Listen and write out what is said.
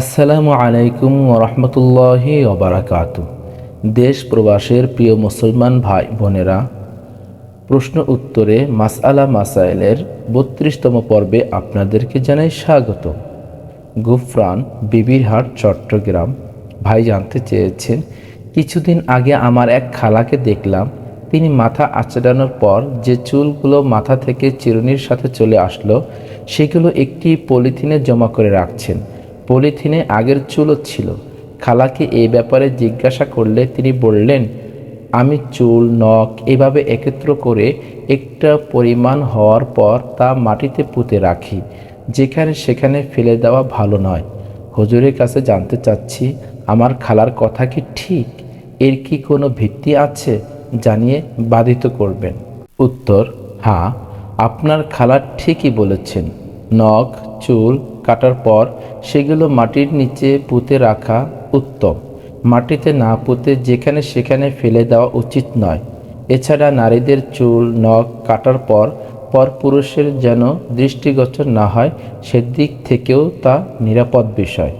আসসালামু আলাইকুম ওরহমতুল্লাহি ওবরাকাত দেশ প্রবাসের প্রিয় মুসলমান ভাই বোনেরা, প্রশ্ন উত্তরে মাসআলা মাসাইলের বত্রিশতম পর্বে আপনাদেরকে জানাই স্বাগত। গুফরান, বিবিরহাট, চট্টগ্রাম, ভাই জানতে চেয়েছেন, কিছুদিন আগে আমার এক খালাকে দেখলাম, তিনি মাথা আঁচড়ানোর পর যে চুলগুলো মাথা থেকে চিরুনির সাথে চলে আসলো, সেগুলো একটি পলিথিনে জমা করে রাখছেন। পলিথিনে আগের চুলও ছিল। খালাকে এই ব্যাপারে জিজ্ঞাসা করলে তিনি বললেন, আমি চুল, নখ এভাবে একত্র করে একটা পরিমাণ হওয়ার পর তা মাটিতে পুঁতে রাখি। যেখানে সেখানে ফেলে দেওয়া ভালো নয়। হুজুরের কাছে জানতে চাচ্ছি, আমার খালার কথা কি ঠিক? এর কি কোনো ভিত্তি আছে? জানিয়ে বাধিত করবেন। উত্তর হ্যাঁ আপনার খালা ঠিকই বলেছেন। নখ চুল কাটার পর সেগুলো মাটির নিচে পুঁতে রাখা উত্তম। মাটিতে না পুঁতে যেখানে সেখানে ফেলে দেওয়া উচিত নয়। এছাড়া নারীদের চুল, নখ কাটার পর পর পুরুষের যেন দৃষ্টিগোচর না হয়, সেদিক থেকেও তা নিরাপদ বিষয়।